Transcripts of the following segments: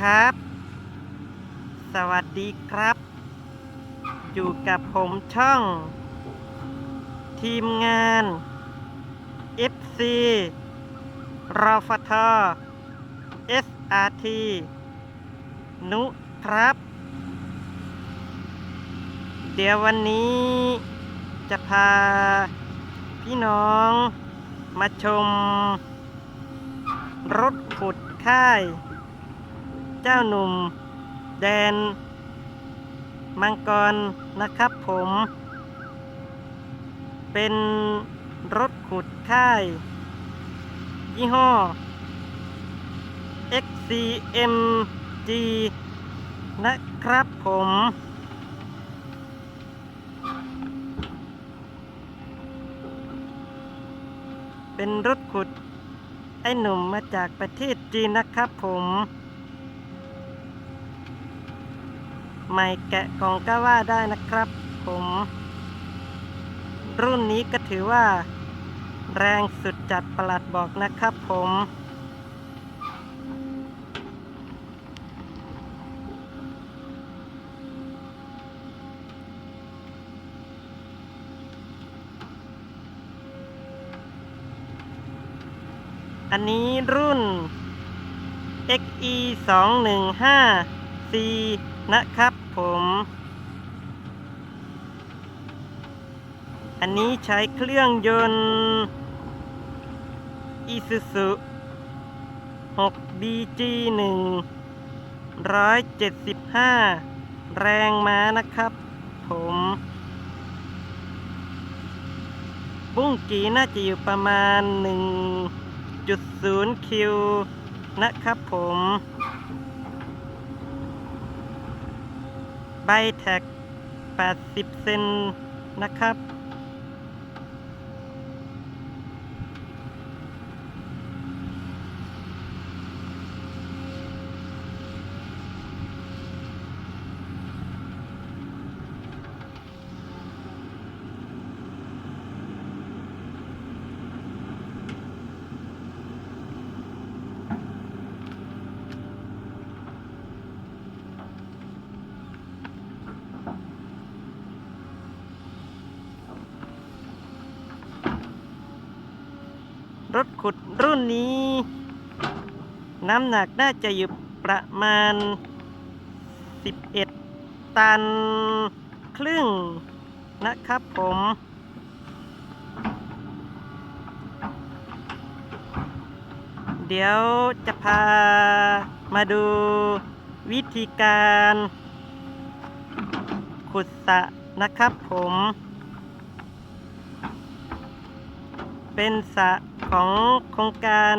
ครับ สวัสดีครับ อยู่กับผมช่อง ทีมงาน FC รอฟท SRT นุครับ เดี๋ยววันนี้จะพาพี่น้องมาชม รถขุดค่าย เจ้าหนุ่ม แดน มังกรนะครับผม เป็นรถขุดค่าย ยี่ห้อ XCMG นะครับผมเป็นรถขุด ไอ้หนุ่มมาจากประเทศจีนนะครับผม ใหม่แกะกล่องก็ว่าได้นะครับผม รุ่นนี้ก็ถือว่า แรงสุดจัดประหลัดบอกนะครับผมอันนี้รุ่น XE 2 1 5 C นะครับผม อันนี้ใช้เครื่องยนต์อ Isuzu 6BG 1 175 แรงม้านะครับผม บุ้งกีน่าจะอยู่ประมาณ 1.0 คิวนะครับผม ใบแท็ก 80 เซนนะครับ รถขุดรุ่นนี้ น้ำหนักน่าจะอยู่ประมาณ 11 ตันครึ่งนะครับผมเดี๋ยวจะพามาดูวิธีการขุดสะนะครับผม เป็นสะ ของโครงการ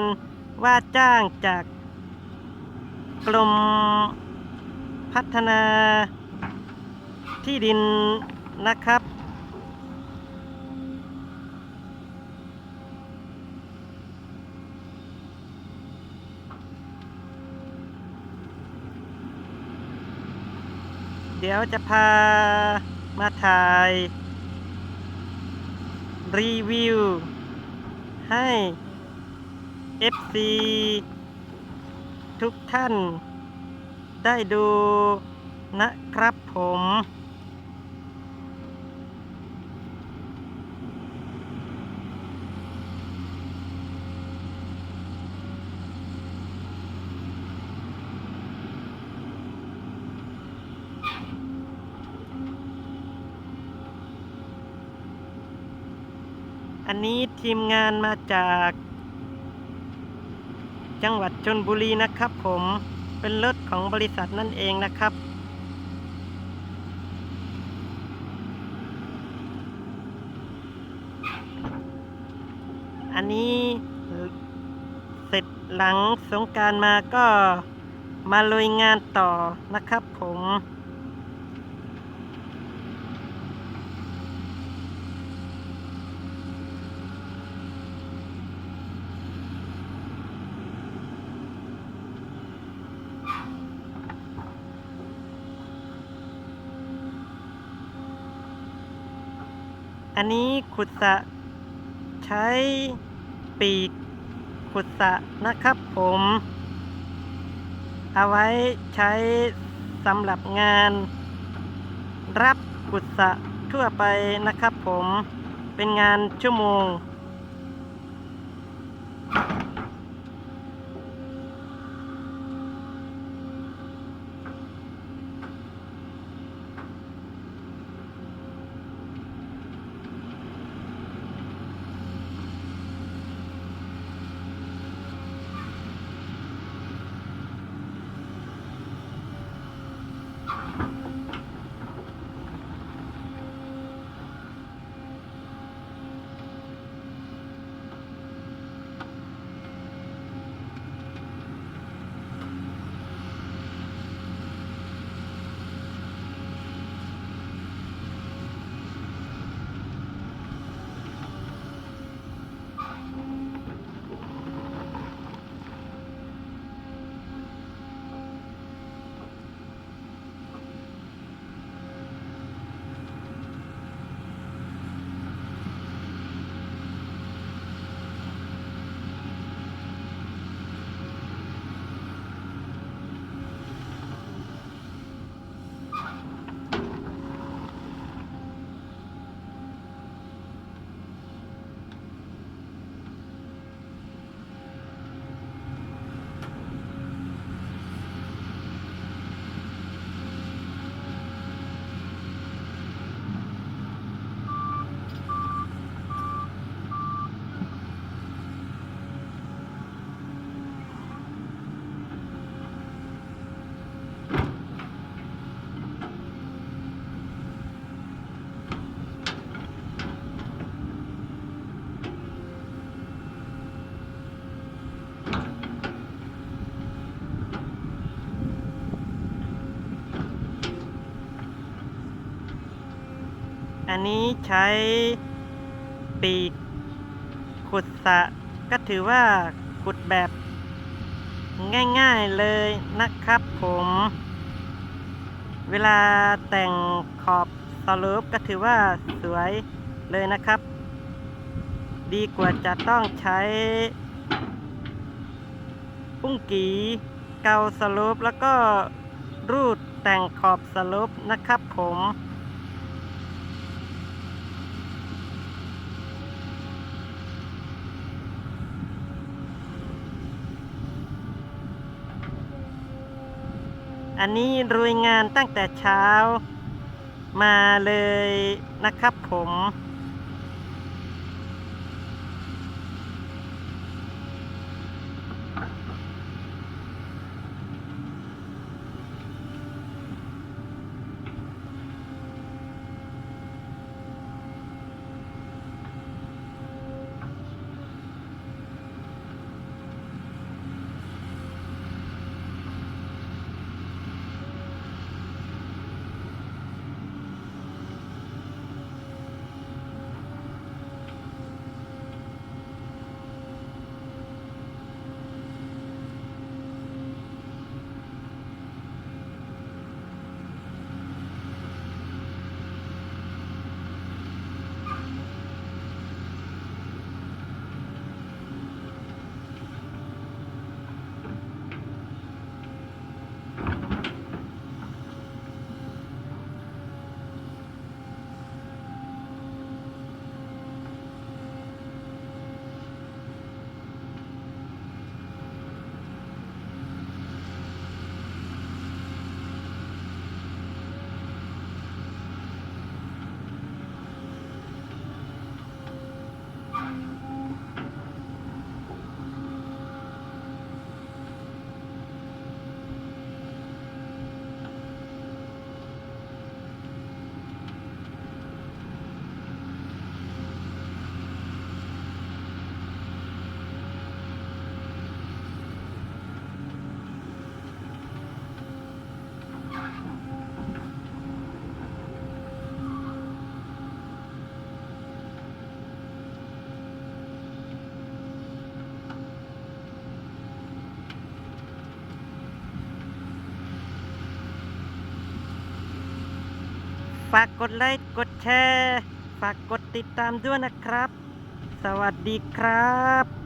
ว่าจ้างจากกรมพัฒนาที่ดินนะครับ เดี๋ยวจะพามาถ่าย รีวิว ให้ FC ทุกท่านได้ดูนะครับผม อันนี้ทีมงานมาจาก จังหวัดชนบุรีนะครับผมเป็นรถของบริษัทนั่นเองนะครับ อันนี้เสร็จหลังสงการมาก็มาลุยงานต่อนะครับผม อันนี้ขุดสะใช้ปีกขุดสะนะครับผม เอาไว้ใช้สำหรับงาน รับขุดสะทั่วไปนะครับผมเป็นงานชั่วโมง อันนี้ใช้ปีกขุดสะก็ถือว่าขุดแบบง่ายๆเลยนะครับผม เวลาแต่งขอบสลูปก็ถือว่าสวยเลยนะครับ ดีกว่าจะต้องใช้ปุ้งกีเกาสลูปแล้วก็รูดแต่งขอบสลูปนะครับผม อันนี้รุยงานตั้งแต่เช้ามาเลยนะครับผม ฝากกดไลค์กดแชร์ ฝากกดติดตามด้วยนะครับ สวัสดีครับ